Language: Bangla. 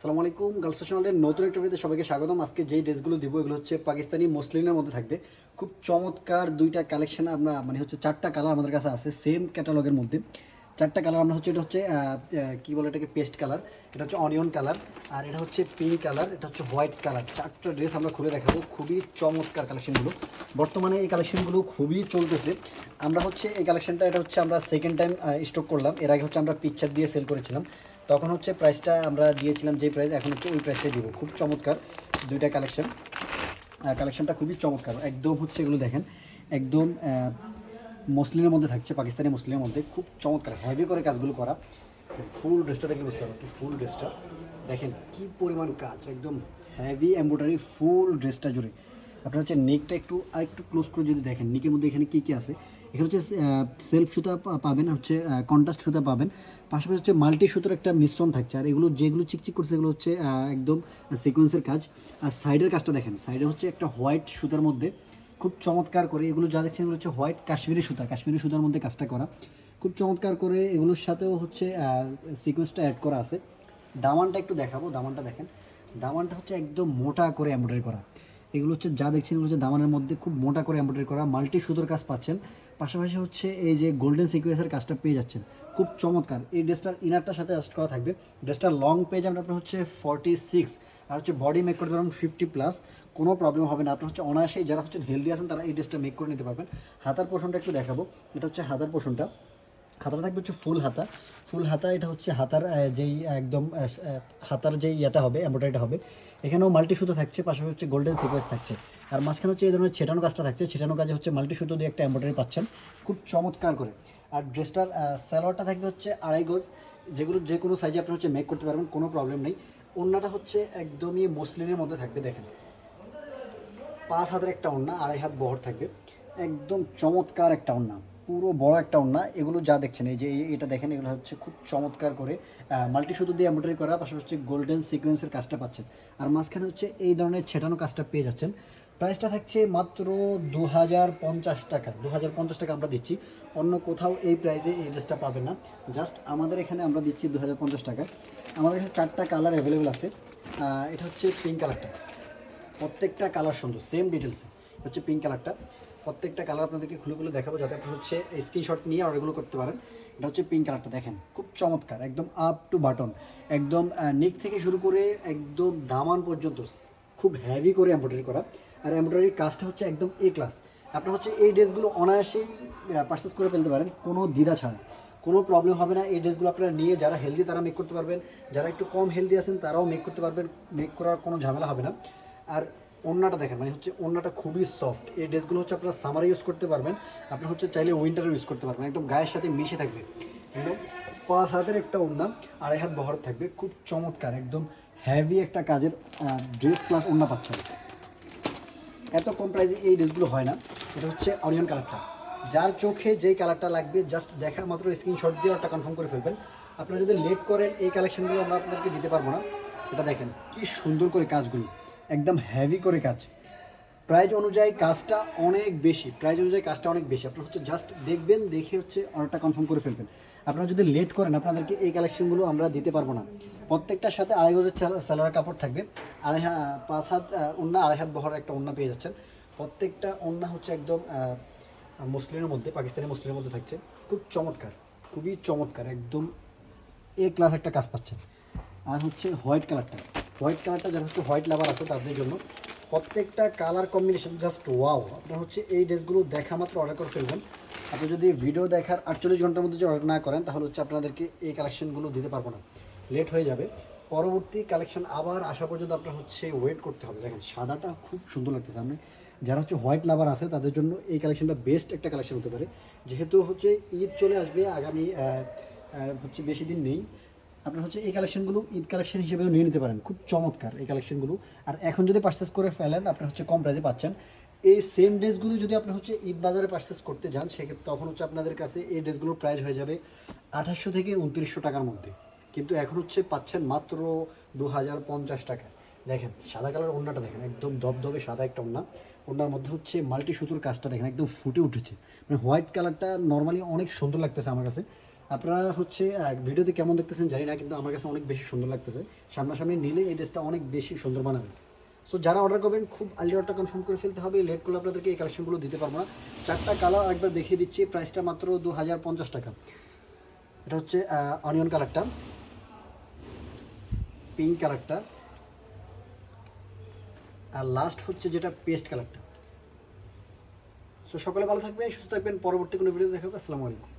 আসসালামু আলাইকুম গার্লস ফ্যাশনের নতুন একটা ভিডিওতে সবাইকে স্বাগতম। আজকে যেই ড্রেসগুলো দিব এগুলো হচ্ছে পাকিস্তানি মুসলিমের মধ্যে থাকবে। খুব চমৎকার দুইটা কালেকশন আমরা মানে হচ্ছে চারটা কালার আমাদের কাছে আছে সেম ক্যাটালগের মধ্যে। চারটা কালার আমরা হচ্ছে এটা হচ্ছে আহ, বলে এটাকে পেস্ট কালার এটা হচ্ছে অনিয়ন কালার আর এটা হচ্ছে পিঙ্ক কালার এটা হচ্ছে হোয়াইট কালার চারটা ড্রেস আমরা খুলে দেখাবো খুবই চমৎকার কালেকশনগুলো বর্তমানে এই কালেকশনগুলো খুবই চলতেছে। আমরা হচ্ছে এই কালেকশনটা এটা হচ্ছে আমরা সেকেন্ড টাইম স্টক করলাম। এর আগে হচ্ছে আমরা পিকচার দিয়ে সেল করেছিলাম। তখন হচ্ছে প্রাইসটা আমরা দিয়েছিলাম যে প্রাইস এখন হচ্ছে ওই প্রাইসটাই দিব। খুব চমৎকার দুইটা কালেকশন কালেকশনটা খুবই চমৎকার। একদম হচ্ছে এগুলো দেখেন, একদম মুসলিমের মধ্যে থাকছে, পাকিস্তানি মুসলিমের মধ্যে। খুব চমৎকার হ্যাভি করে কাজগুলো করা। ফুল ড্রেসটা দেখলে বুঝতে পারবেন ফুল ড্রেসটা দেখেন কি পরিমাণ কাজ, একদম হ্যাভি এম্ব্রয়ডারি ফুল ড্রেসটা জুড়ে। আপনার হচ্ছে নেকটা একটু আর একটু ক্লোজ করে যদি দেখেন নেকের মধ্যে এখানে কী কী আছে? এখানে হচ্ছে সেলফ সুতা পাবেন, হচ্ছে কন্ট্রাস্ট সুতা পাবেন। পাশাপাশি হচ্ছে মাল্টি সুতোর একটা মিশ্রণ থাকছে। আর এগুলো, যেগুলো চিকচিক করছে, এগুলো হচ্ছে একদম সিকোয়েন্সের কাজ। আর সাইডের কাজটা দেখেন সাইডে হচ্ছে একটা হোয়াইট সুতার মধ্যে খুব চমৎকার করে এগুলো যা দেখছেন, এগুলো হচ্ছে হোয়াইট কাশ্মীরি সুতা। কাশ্মীরি সুতার মধ্যে কাজটা করা। খুব চমৎকার করে এগুলোর সাথেও হচ্ছে সিকোয়েন্সটা অ্যাড করা আছে। দামানটা একটু দেখাবো, দামানটা দেখেন। দামানটা হচ্ছে একদম মোটা করে এমব্রয়ডারি করা। এগুলো হচ্ছে যা দেখছেন এগুলো হচ্ছে দামানের মধ্যে খুব মোটা করে এমব্রয়ডারি করা মাল্টি সুতোর কাজ পাচ্ছেন। পাশাপাশি হচ্ছে এই যে গোল্ডেন সিকুয়েন্সের কাজটা পেয়ে যাচ্ছেন। খুব চমৎকার। এই ড্রেসটার ইনারটার সাথে অ্যাড করা থাকবে। ড্রেসটার লং পেজ আমরা আপনার হচ্ছে ফর্টি সিক্স আর হচ্ছে বডি মেক করতে পারবেন ফিফটি প্লাস কোনো প্রবলেম হবে না। আপনার হচ্ছে অনায়াসেই যারা হচ্ছে হেলদি আছেন, তারা এই ড্রেসটা মেক করে নিতে পারবেন। হাতার পোষণটা একটু দেখাবো। এটা হচ্ছে হাতার পোষণটা হাতাটা থাকবে হচ্ছে ফুল হাতা। ফুল হাতা, এটা হচ্ছে হাতার যেই একদম হাতার যেই ইয়েটা হবে, এমব্রয়ডারিটা হবে, এখানেও মাল্টি সুতো থাকছে, পাশাপাশি হচ্ছে গোল্ডেন সিকোয়েন্স থাকছে। আর মাঝখানে হচ্ছে এই ধরনের ছেটানো কাজটা থাকছে, ছেটানো কাজে হচ্ছে মাল্টি সুতো দিয়ে একটা এমব্রয়ডারি পাচ্ছেন, খুব চমৎকার করে। আর ড্রেসটার স্যালোয়ারটা থাকবে হচ্ছে আড়াই গজ, যেগুলো যে কোনো সাইজে আপনি হচ্ছে মেক করতে পারবেন, কোনো প্রবলেম নেই। ওড়নাটা হচ্ছে একদমই মসলিনের মধ্যে থাকবে, দেখেন। পাঁচ হাতের একটা ওড়না আড়াই হাত বহর থাকবে, একদম চমৎকার একটা ওড়না পুরো বড় একটা ওড়না। এগুলো যা দেখছেন, এই যে এটা দেখেন, এগুলো হচ্ছে খুব চমৎকার করে মাল্টি সুতো দিয়ে এমব্রয়ডারি করা, পাশাপাশি গোল্ডেন সিকোয়েন্সের কাজটা পাচ্ছেন। আর মাঝখানে হচ্ছে এই ধরনের ছেটানো কাজটা পেয়ে যাচ্ছেন। প্রাইসটা থাকছে মাত্র দু হাজার পঞ্চাশ টাকা, দু হাজার পঞ্চাশ টাকা আমরা দিচ্ছি। অন্য কোথাও এই প্রাইসে এই ড্রেসটা পাবেন না। জাস্ট আমাদের এখানে আমরা দিচ্ছি দু হাজার পঞ্চাশ টাকা। আমাদের কাছে চারটা কালার অ্যাভেলেবেল আছে। এটা হচ্ছে পিঙ্ক কালারটা প্রত্যেকটা কালার সুন্দর সেম ডিটেলসে হচ্ছে পিঙ্ক কালারটা প্রত্যেকটা কালার আপনাদেরকে খুলে খুলে দেখাবো যাতে আপনি হচ্ছে স্ক্রিনশট নিয়ে অর্ডারগুলো করতে পারেন। এটা হচ্ছে পিঙ্ক কালারটা দেখেন, খুব চমৎকার, একদম আপ টু বাটন একদম নেক থেকে শুরু করে একদম দামান পর্যন্ত, খুব হেভি করে এমব্রয়ডারি করা। আর এমব্রয়ডারির কাজটা হচ্ছে একদম এ ক্লাস আপনার হচ্ছে এই ড্রেসগুলো অনায়াসেই পারচেস করে ফেলতে পারেন, কোনো দ্বিধা ছাড়া। কোনো প্রবলেম হবে না, এই ড্রেসগুলো আপনারা নিয়ে যারা হেলদি তারা মেক করতে পারবেন, যারা একটু কম হেলদি আছেন তারাও মেক করতে পারবেন মেক করার কোনো ঝামেলা হবে না। আর ওড়নাটা দেখেন মানে হচ্ছে ওড়নাটা খুবই সফট এই ড্রেসগুলো হচ্ছে আপনারা সামারে ইউজ করতে পারবেন। আপনার হচ্ছে চাইলে উইন্টারে ইউজ করতে পারবেন। একদম গায়ের সাথে মিশে থাকবে। একদম পাঁচ হাতের একটা ওড়না, আড়াই হাত বহর থাকবে। খুব চমৎকার, একদম হ্যাভি একটা কাজের ড্রেস প্লাস ওড়না পাচ্ছেন। এত কম প্রাইসে এই ড্রেসগুলো হয় না। এটা হচ্ছে অনিয়ন কালারটা যার চোখে যেই কালারটা লাগবে জাস্ট দেখার মাত্র স্ক্রিনশট দিয়ে ওটা কনফার্ম করে ফেলবেন। আপনারা যদি লেট করেন, এই কালেকশনগুলো আমরা আপনাদেরকে দিতে পারব না। এটা দেখেন, কি সুন্দর করে কাজগুলো। একদম হ্যাভি করে কাজ। প্রাইজ অনুযায়ী কাজটা অনেক বেশি। প্রাইজ অনুযায়ী কাজটা অনেক বেশি। আপনারা হচ্ছে জাস্ট দেখবেন, দেখে হচ্ছে অর্ডারটা কনফার্ম করে ফেলবেন। আপনারা যদি লেট করেন, আপনাদেরকে এই কালেকশনগুলো আমরা দিতে পারব না। প্রত্যেকটার সাথে আড়াই গজের সালোয়ার কাপড় থাকবে। আড়াই পাঁচ হাত ওড়না, আড়াই হাত বহর একটা ওড়না পেয়ে যাচ্ছেন। প্রত্যেকটা ওড়না হচ্ছে একদম মুসলিমের মধ্যে, পাকিস্তানি মুসলিমের মধ্যে থাকছে। খুব চমৎকার, খুবই চমৎকার, একদম এ ক্লাস একটা কাজ পাচ্ছেন। আর হচ্ছে হোয়াইট কালারটা হোয়াইট কালারটা যারা হচ্ছে হোয়াইট লাভার আছে তাদের জন্য প্রত্যেকটা কালার কম্বিনেশন জাস্ট ওয়াও আপনার হচ্ছে এই ড্রেসগুলো দেখা মাত্র অর্ডার করে ফেলবেন। আপনি যদি ভিডিও দেখার আটচল্লিশ ঘণ্টার মধ্যে যদি অর্ডার না করেন, তাহলে হচ্ছে আপনাদেরকে এই কালেকশনগুলো দিতে পারব না। লেট হয়ে যাবে। পরবর্তী কালেকশন আবার আসা পর্যন্ত আপনার হচ্ছে ওয়েট করতে হবে। দেখেন, সাদাটা খুব সুন্দর লাগতেছে। আপনি যারা হচ্ছে হোয়াইট লাভার আছে, তাদের জন্য এই কালেকশনটা বেস্ট একটা কালেকশন হতে পারে। যেহেতু হচ্ছে ঈদ চলে আসবে, আগামী হচ্ছে বেশি দিন নেই। আপনার হচ্ছে এই কালেকশনগুলো ঈদ কালেকশন হিসেবেও নিয়ে নিতে পারেন। খুব চমৎকার এই কালেকশনগুলো আর এখন যদি পারচেস করে ফেলেন, আপনার হচ্ছে কম প্রাইসে পাচ্ছেন। এই সেম ড্রেসগুলো যদি আপনি হচ্ছে ঈদ বাজারে পারচেস করতে যান, সেক্ষেত্রে তখন হচ্ছে আপনাদের কাছে এই ড্রেসগুলোর প্রাইস হয়ে যাবে আঠাশশো থেকে উনত্রিশশো টাকার মধ্যে। কিন্তু এখন হচ্ছে পাচ্ছেন মাত্র দু হাজার পঞ্চাশ টাকা। দেখেন, সাদা কালার ওড়নাটা দেখেন, একদম দবদবে সাদা একটা ওড়না। ওড়নার মধ্যে হচ্ছে মাল্টি সুতোর কাজটা দেখেন, একদম ফুটে উঠেছে। মানে হোয়াইট কালারটা নর্মালি অনেক সুন্দর লাগতেছে আমার কাছে। আপনারা হচ্ছে ভিডিওতে কেমন দেখতেছেন জানি না, কিন্তু আমার কাছে অনেক বেশি সুন্দর লাগতেছে। সামনাসামনি নিলে এই ড্রেসটা অনেক বেশি সুন্দর বানাবে সো যারা অর্ডার করবেন, খুব আর্লি অর্ডার কনফার্ম করে ফেলতে হবে। লেট করলে আপনাদেরকে এই কালেকশনগুলো দিতে পারব না। চারটা কালার আরেকবার দেখিয়ে দিচ্ছি। প্রাইসটা মাত্র দু হাজার পঞ্চাশ টাকা। এটা হচ্ছে অনিয়ন কালারটা পিঙ্ক কালারটা আর লাস্ট হচ্ছে যেটা পেস্ট কালারটা সো সকলে ভালো থাকবে সুস্থ থাকবেন। পরবর্তী কোনো ভিডিও দেখাবো আসসালামু আলাইকুম।